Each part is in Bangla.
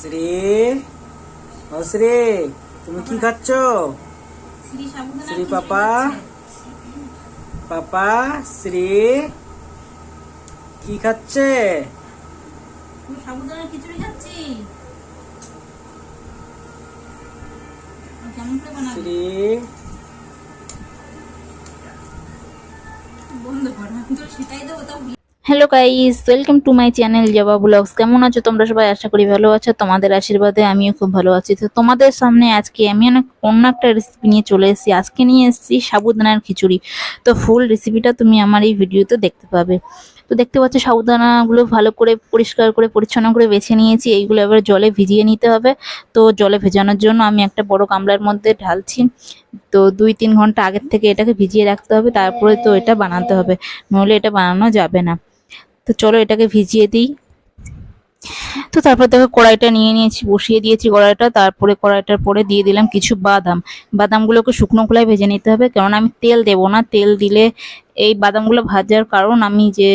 শ্রী ও শ্রী তুমি কি খাচ্ছ? শ্রী পাপা পাপা শ্রী কি খাচ্ছে? শ্রী বন্ধ কর তো সেটাই তাও hello guys welcome to my channel Joba blogs কেমন আছো তোমরা সবাই? আশা করি ভালো আছো। তোমাদের আশীর্বাদে আমিও খুব ভালো আছি। তো তোমাদের সামনে আজকে আমি অনেক অন্য একটা রেসিপি নিয়ে চলে এসেছি। আজকে নিয়ে এসেছি সাবুদানার খিচুড়ি। তো ফুল রেসিপিটা তুমি আমার এই ভিডিওতে দেখতে পাবে। তো দেখতে পাচ্ছ, সাবুদানাগুলো ভালো করে পরিষ্কার করে, পরিচ্ছন্ন করে বেছে নিয়েছি। এইগুলো এবার জলে ভিজিয়ে নিতে হবে। তো জলে ভেজানোর জন্য আমি একটা বড় গামলার মধ্যে ঢালছি। তো দুই তিন ঘণ্টা আগের থেকে এটাকে ভিজিয়ে রাখতে হবে। তারপরে তো এটা বানাতে হবে। নইলে এটা বানানো যাবে না। তো চলো এটাকে ভিজিয়ে দিই। তো তারপর দেখো কড়াইটা নিয়ে নিয়েছি, বসিয়ে দিয়েছি কড়াইটা, তারপরে কড়াইটার পরে দিয়ে দিলাম কিছু বাদাম। বাদামগুলোকে শুকনো খোলায় ভেজে নিতে হবে কারণ আমি তেল দেবো না। তেল দিলে এই বাদামগুলো ভাজার কারণ আমি যে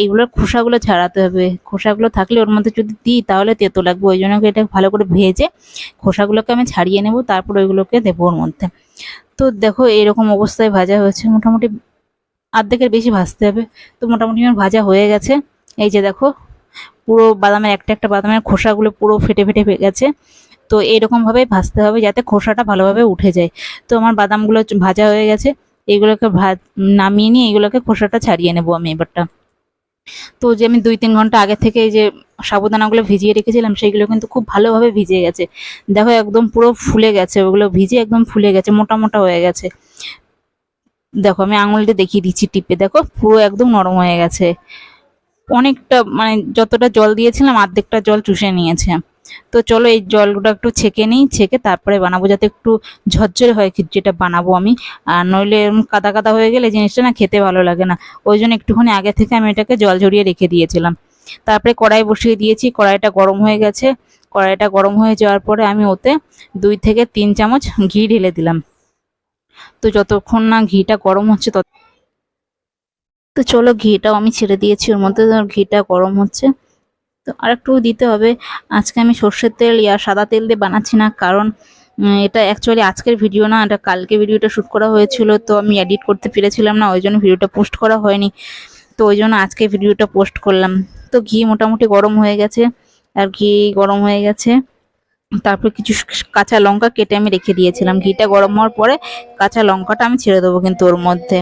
এইগুলোর খোসাগুলো ছাড়াতে হবে। খোসাগুলো থাকলে ওর মধ্যে যদি দিই তাহলে তেতো লাগবে, ওই জন্য এটা ভালো করে ভেজে খোসাগুলোকে আমি ছাড়িয়ে নেব, তারপর ওইগুলোকে দেবো ওর মধ্যে। তো দেখো এরকম অবস্থায় ভাজা হয়েছে মোটামুটি। অর্ধেকের বেশি ভাজতে হবে। তো মোটামুটি আমার ভাজা হয়ে গেছে। এই যে দেখো, পুরো বাদামের, একটা একটা বাদামের খোসাগুলো পুরো ফেটে ফেটে গেছে। তো এরকম ভাবে ভাজতে হবে যাতে খোসাটা ভালোভাবে উঠে যায়। তো আমার বাদামগুলো ভাজা হয়ে গেছে। এইগুলোকে ভাজ, নামিয়ে নিয়ে এইগুলোকে খোসাটা ছাড়িয়ে নেব আমি এবারটা। তো যে আমি দুই তিন ঘণ্টা আগে থেকে যে সাবুদানাগুলো ভিজিয়ে রেখেছিলাম, সেইগুলো কিন্তু খুব ভালোভাবে ভিজে গেছে। দেখো একদম পুরো ফুলে গেছে, ওগুলো ভিজে একদম ফুলে গেছে, মোটা মোটা হয়ে গেছে। দেখো, আমি আঙুলটা দেখিয়ে দিচ্ছি টিপে। দেখো, পুরো একদম নরম হয়ে গেছে। অনেকটা মানে যতটা জল দিয়েছিলাম অর্ধেকটা জল চুষে নিয়েছে। তো চলো, এই জলটা একটু ছেঁকে নিই, ছেঁকে তারপরে বানাবো, যাতে একটু ঝরঝরে হয় খিচুড়িটা বানাবো আমি। আর নইলে কাদা কাদা হয়ে গেলে জিনিসটা না খেতে ভালো লাগে না। ওই জন্য একটুখানি আগে থেকে আমি এটাকে জল ঝরিয়ে রেখে দিয়েছিলাম। তারপরে কড়াই বসিয়ে দিয়েছি, কড়াইটা গরম হয়ে গেছে। কড়াইটা গরম হয়ে যাওয়ার পরে আমি ওতে দুই থেকে তিন চামচ ঘি ঢেলে দিলাম। তো যতক্ষণ না ঘিটা গরম হচ্ছে তত তো চলো ঘিটাও আমি ছেড়ে দিয়েছি, ওর মধ্যে ঘিটা গরম হচ্ছে। তো আর একটু দিতে হবে। আজকে আমি সর্ষের তেল ইয়া সাদা তেল দিয়ে বানাচ্ছি না, কারণ এটা অ্যাকচুয়ালি আজকের ভিডিও না, এটা কালকে ভিডিওটা শ্যুট করা হয়েছিল, তো আমি এডিট করতে পেরেছিলাম না, ওই জন্য ভিডিওটা পোস্ট করা হয়নি। তো ওই জন্য আজকে ভিডিওটা পোস্ট করলাম। তো ঘি মোটামুটি গরম হয়ে গেছে, আর ঘি গরম হয়ে গেছে। তারপর কিছু কাঁচা লঙ্কা কেটে আমি রেখে দিয়েছিলাম। ঘিটা গরম হওয়ার পরে কাঁচা লঙ্কাটা আমি ছেড়ে দেবো কিন্তু ওর মধ্যে।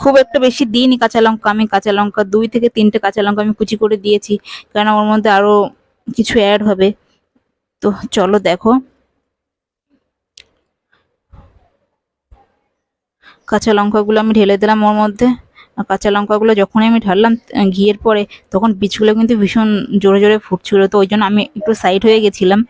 খুব একটা বেশি দিইনি কাঁচা লঙ্কা। আমি কাঁচা লঙ্কা দুই থেকে তিনটে কাঁচা লঙ্কা আমি কুচি করে দিয়েছি কারণ ওর মধ্যে আরও কিছু অ্যাড হবে। তো চলো দেখো। কাঁচা লঙ্কাগুলো আমি ঢেলে দিলাম ওর মধ্যে। কাঁচা লঙ্কাগুলো যখনই আমি ঢাললাম ঘিয়ের পরে, তখন বীজগুলো কিন্তু ভীষণ জোরে জোরে ফুটছিল। তো ওই জন্য আমি একটু সাইড হয়ে গেছিলাম।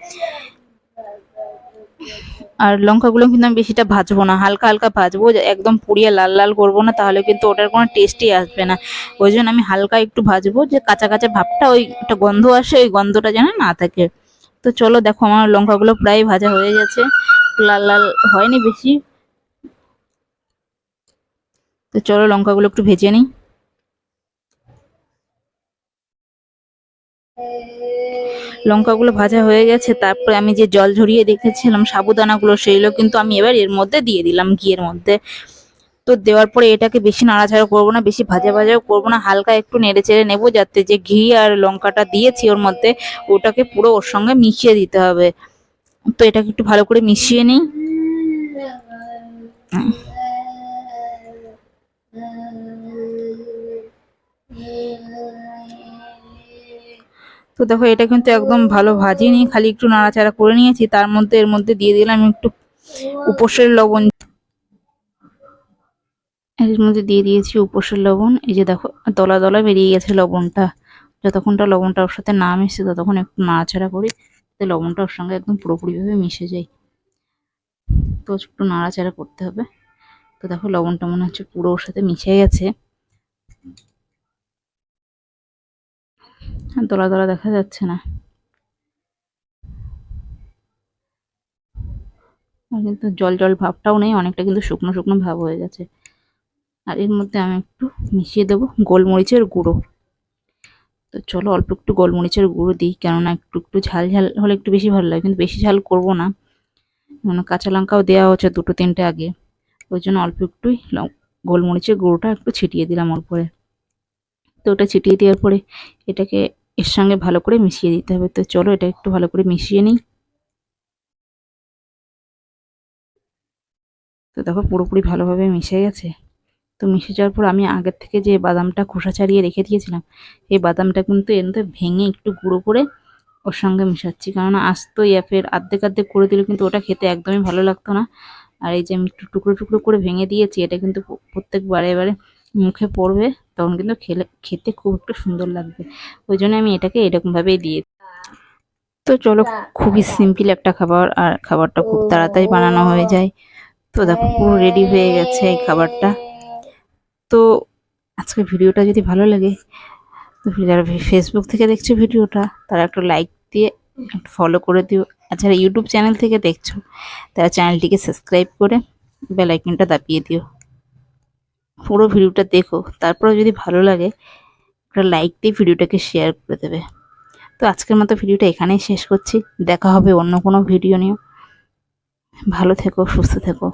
আর লঙ্কাগুলো কিন্তু আমি বেশিটা ভাজবো না, হালকা হালকা ভাজবো একদম পুড়িয়ে লাল লাল করব না, তাহলে কিন্তু ওটার কোনো টেস্টই আসবে না। ওই জন্য আমি হালকা একটু ভাজবো, যে কাঁচা কাঁচা ভাবটা ওই একটা গন্ধ আসে, ওই গন্ধটা যেন না থাকে। তো চলো দেখো, আমার লঙ্কাগুলো প্রায় ভাজা হয়ে গেছে। লাল লাল হয়নি বেশি। তো চলো লঙ্কাগুলো একটু ভেজে নিই। লঙ্কাগুলো ভাজা হয়ে গেছে, তারপরে আমি যে জল ঝরিয়ে রেখেছিলাম সাবুদানাগুলো, সেইগুলো কিন্তু আমি এবার এর মধ্যে দিয়ে দিলাম ঘিয়ের মধ্যে। তো দেওয়ার পরে এটাকে বেশি নাড়াচাড়া করব না, বেশি ভাজা ভাজাও করব না, হালকা একটু নেড়ে চেড়ে নেব, যাতে যে ঘি আর লঙ্কাটা দিয়েছি ওর মধ্যে, ওটাকে পুরো ওর সঙ্গে মিশিয়ে দিতে হবে। তো এটাকে একটু ভালো করে মিশিয়ে নিই। তো দেখো, এটা কিন্তু একদম ভালো ভাজিনি খালি একটু নাড়াচাড়া করে নিয়েছি। তার মধ্যে, এর মধ্যে দিয়ে দিলাম একটু উপসের লবণ। এর মধ্যে দিয়ে দিয়েছি উপসের লবণ। এই যে দেখো, দলা দলা বেরিয়ে গেছে লবণটা। যতক্ষণটা লবণটা ওর সাথে না মিশছে, ততক্ষণ একটু নাড়াচাড়া করি, যাতে লবণটা ওর সঙ্গে একদম পুরোপুরিভাবে মিশে যায়। তো একটু নাড়াচাড়া করতে হবে। তো দেখো, লবণটা মনে হচ্ছে পুরো ওর সাথে মিশে গেছে। দলা দলা দেখা যাচ্ছে না। কিন্তু জল জল ভাবটাও নেই, অনেকটা কিন্তু শুকনো শুকনো ভাব হয়ে গেছে। আর এর মধ্যে আমি একটু মিশিয়ে দেবো গোলমরিচের গুঁড়ো। তো চলো অল্প একটু গোলমরিচের গুঁড়ো দিই, কেননা একটু একটু ঝাল ঝাল হলে একটু বেশি ভালো লাগে, কিন্তু বেশি ঝাল করব না। মানে কাঁচা লঙ্কাও দেওয়া হচ্ছে দুটো তিনটে আগে। ওই জন্য অল্প একটুই গোলমরিচের গুঁড়োটা একটু ছিটিয়ে দিলাম ওর উপরে তো ওটা ছিটিয়ে দেওয়ার পরে এটাকে এর সঙ্গে ভালো করে মিশিয়ে দিতে হবে। তো চলো এটা একটু ভালো করে মিশিয়ে নিই। তো দেখো পুরোপুরি ভালোভাবে মিশে গেছে। তো মিশে যাওয়ার পর আমি আগের থেকে যে বাদামটা খোসা ছাড়িয়ে রেখে দিয়েছিলাম, এই বাদামটা কিন্তু এর মধ্যে ভেঙে একটু গুঁড়ো করে ওর সঙ্গে মিশাচ্ছি। কেননা আস্ত ইয়াফের আর্ধেক আর্ধেক করে দিলে কিন্তু ওটা খেতে একদমই ভালো লাগতো না। আর এই যে আমি একটু টুকরো টুকরো করে ভেঙে দিয়েছি, এটা কিন্তু প্র- প্রত্যেকবারে এবারে মুখে পড়বে, তখন কিন্তু খেলে, খেতে খুব একটু সুন্দর লাগবে। ওই জন্য আমি এটাকে এরকমভাবেই দিয়ে তো চলো, খুবই সিম্পল একটা খাবার, আর খাবারটা খুব তাড়াতাড়ি বানানো হয়ে যায়। তো দেখো, পুরো রেডি হয়ে গেছে এই খাবারটা। তো আজকে ভিডিওটা যদি ভালো লাগে, তো যারা ফেসবুক থেকে দেখছ ভিডিওটা, তারা একটু লাইক দিয়ে একটু ফলো করে দিও। আর যারা ইউটিউব চ্যানেল থেকে দেখছ, তারা চ্যানেলটিকে সাবস্ক্রাইব করে বেল আইকনটা দাবিয়ে দিও। পুরো ভিডিওটা দেখো। তারপরে যদি ভালো লাগে, একটা লাইক দিয়ে ভিডিওটাকে শেয়ার করে দেবে। তো আজকের মতো ভিডিওটা এখানেই শেষ করছি। দেখা হবে অন্য কোনো ভিডিও নিয়ে ভালো থেকো, সুস্থ থেকো।